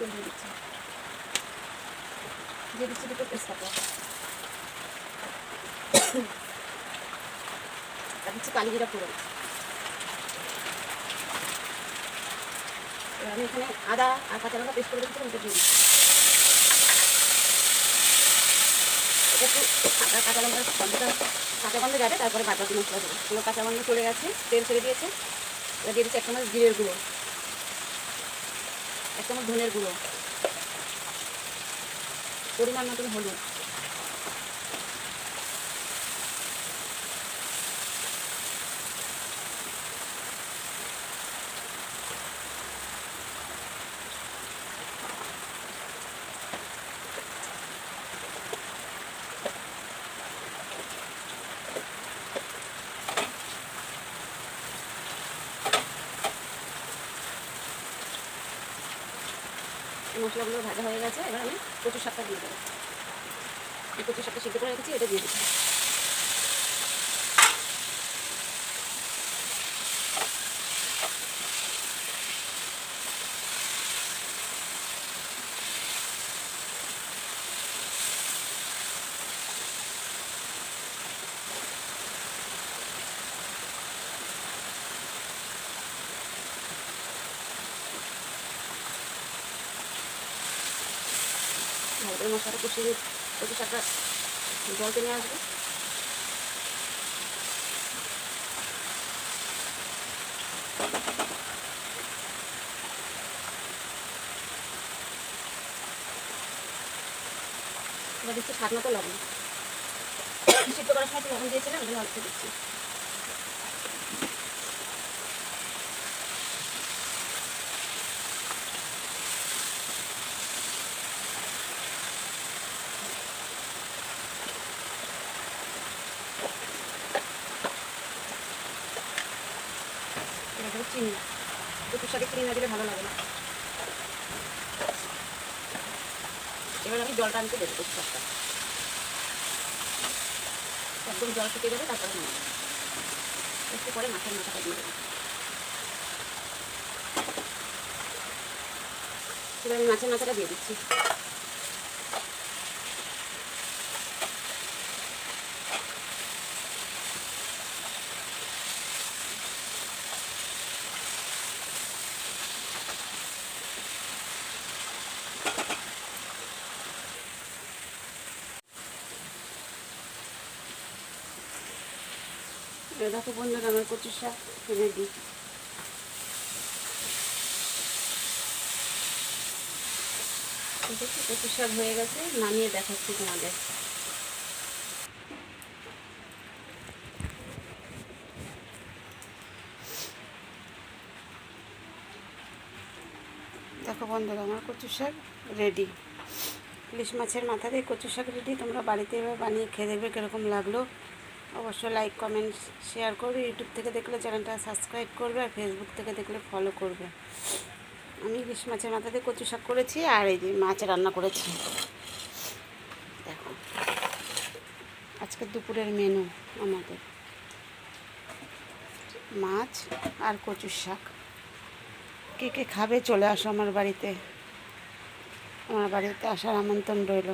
তেল দিয়ে দিচ্ছি দিয়ে দিচ্ছি দুটো তেজপাতা আর দিচ্ছি কালি জিরা ফোড়ন আমি এখানে আদা আর কাঁচা লঙ্কা পেস্ট করে ওটা দিয়ে দিচ্ছি এটা কাঁচা লঙ্কার গন্ধটা কাঁচা গন্ধ যাবে তারপরে বাকি মশলা দেবো পুরো কাঁচা গন্ধ চলে গেছে তেল ছেড়ে দিয়েছে এবার দিয়ে দিচ্ছি এক চামচ জিরের গুঁড়ো। এক চামচ ধনের গুঁড়ো। পরিমাণ মতন হলুদ। মশলাগুলো ভাজা হয়ে গেছে, এবার আমি কচু শাকটা দিয়ে দেবো। এই কচু শাকটা সিদ্ধ করে রেখেছি, এটা দিয়ে দিচ্ছি। করে মশলাটা কষিয়ে কচু শাকটা জল টেনে আসবে। এবার দিচ্ছি স্বাদ মতো লবণ। সিদ্ধ করার সময় লবণ দিয়েছিলাম, ওটা অল্প দিচ্ছি। দেবো চিনি কচুর সাথে চিনি না দিলে ভালো লাগে না। এবার আমি জলটা আনতে দেবো শাকটা একদম জল শুকিয়ে যাবে তারপরে নেব। একটু পরে মাছের মাথাটা দিয়ে দেবো। এবার আমি মাছের মাথাটা দিয়ে দিচ্ছি। দেখো বন্ধুরা আমার কচুর শাক রেডি কচুর শাক হয়ে গেছে, নামিয়ে দেখাচ্ছি তোমাদের। দেখো বন্ধুরা, আমার কচু শাক রেডি ইলিশ মাছের মাথা দিয়ে কচু শাক রেডি তোমরা বাড়িতে এবার বানিয়ে খেয়ে দেখবে কীরকম লাগল। অবশ্যই লাইক কমেন্ট শেয়ার করবে ইউটিউব থেকে দেখলে চ্যানেলটা সাবস্ক্রাইব করবে আর ফেসবুক থেকে দেখলে ফলো করবে। আমি ইলিশ মাছের মাথা দিয়ে কচু শাক করেছি আর এই যে মাছ রান্না করেছি। দেখো। আজকে দুপুরের মেনু আমাদের। মাছ আর কচুর শাক। কে কে খাবে চলে আসো আমার বাড়িতে। আমার বাড়িতে আসার আমন্ত্রণ রইল।